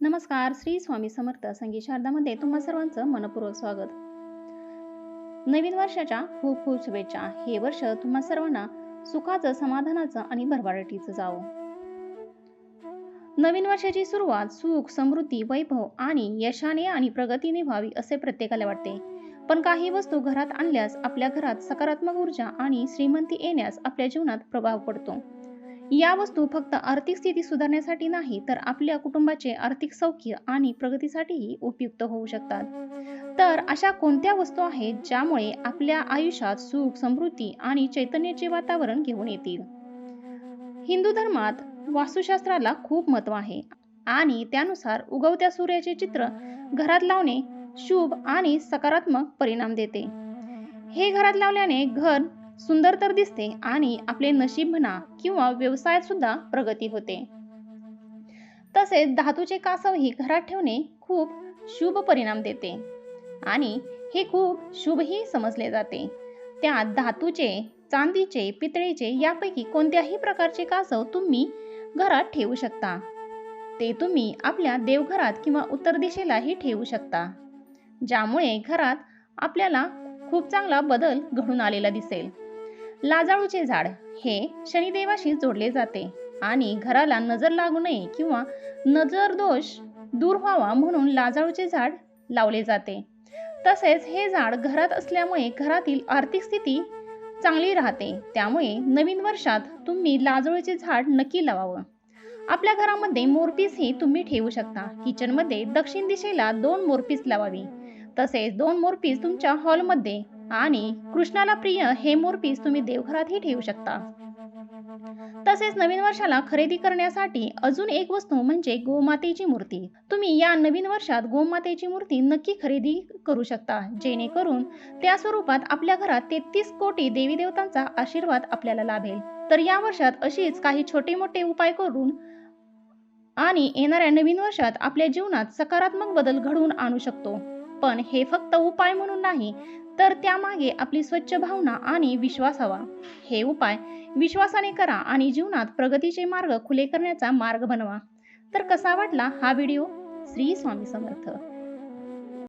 नमस्कार श्री स्वामी समर्थ संगीत शारदामध्ये तुम्हा सर्वांचं मनपूर्वक स्वागत. नवीन वर्षाच्या खूप खूप शुभेच्छा. हे वर्ष तुम्हा सर्वांना सुखाचं समाधानाचं आणि भरभराटीचं जावो. नवीन वर्षाची सुरुवात सुख समृद्धी वैभव आणि यशाने आणि प्रगतीने व्हावी असे प्रत्येकाला वाटते. पण काही वस्तू घरात आणल्यास आपल्या घरात सकारात्मक ऊर्जा आणि श्रीमंती येण्यास आपल्या जीवनात प्रभाव पडतो. या वस्तू फक्त आर्थिक स्थिती सुधारण्यासाठी नाही तर आपल्या कुटुंबाचे आर्थिक सौख्य आणि प्रगतीसाठीही उपयुक्त होऊ शकतात. तर अशा कोणत्या वस्तू आहेत ज्यामुळे आपल्या आयुष्यात सुख समृद्धी आणि चैतन्याचे वातावरण घेऊन येतील? हिंदू धर्मात वास्तुशास्त्राला खूप महत्त्व आहे आणि त्यानुसार उगवत्या सूर्याचे चित्र घरात लावणे शुभ आणि सकारात्मक परिणाम देते. हे घरात लावल्याने घर सुंदर तर दिसते आणि आपले नशीब म्हणा किंवा व्यवसायात सुद्धा प्रगती होते. तसेच धातूचे कासवही घरात ठेवणे खूप शुभ परिणाम देते. आणि हे खूप शुभही समजले जाते. त्यात धातूचे चांदीचे पितळेचे यापैकी कोणत्याही प्रकारचे कासव तुम्ही घरात ठेवू शकता. ते तुम्ही आपल्या देवघरात किंवा उत्तर दिशेलाही ठेवू शकता. ज्यामुळे घरात आपल्याला खूप चांगला बदल घडून आलेला दिसेल. लाजाळूचे झाड हे शनिदेवाशी जोडले जाते. आणि घराला नजर लागू नये किंवा नजर दोष दूर व्हावा म्हणून लाजाळूचे झाड लावले जाते. तसेच हे झाड घरात असल्यामुळे घरातील आर्थिक स्थिती चांगली राहते. त्यामुळे नवीन वर्षात तुम्ही लाजळूचे झाड नक्की लावावं. आपल्या घरामध्ये मोरपीस ही तुम्ही ठेवू शकता. किचनमध्ये दक्षिण दिशेला दोन मोरपीस लावावी. तसेच दोन मोरपीस तुमच्या हॉलमध्ये आणि कृष्णाला प्रिय हे मोरपीस तुम्ही देवघरातही ठेवू शकता. तसेच नवीन वर्षाला खरेदी करण्यासाठी अजून एक वस्तू म्हणजे गोमातेची मूर्ती. तुम्ही या नवीन वर्षात गोमातेची मूर्ती नक्की खरेदी करू शकता जेणेकरून त्या स्वरूपात आपल्या घरात तेहतीस कोटी देवी देवतांचा आशीर्वाद आपल्याला लाभेल. तर या वर्षात अशीच काही छोटे मोठे उपाय करून आणि येणाऱ्या नवीन वर्षात आपल्या जीवनात सकारात्मक बदल घडवून आणू शकतो. पण हे फक्त उपाय म्हणून नाही तर त्यामागे आपली स्वच्छ भावना आणि विश्वास हवा. हे उपाय विश्वासाने करा आणि जीवनात प्रगतीचे मार्ग खुले करण्याचा मार्ग बनवा. तर कसा वाटला हा व्हिडिओ? श्री स्वामी समर्थ.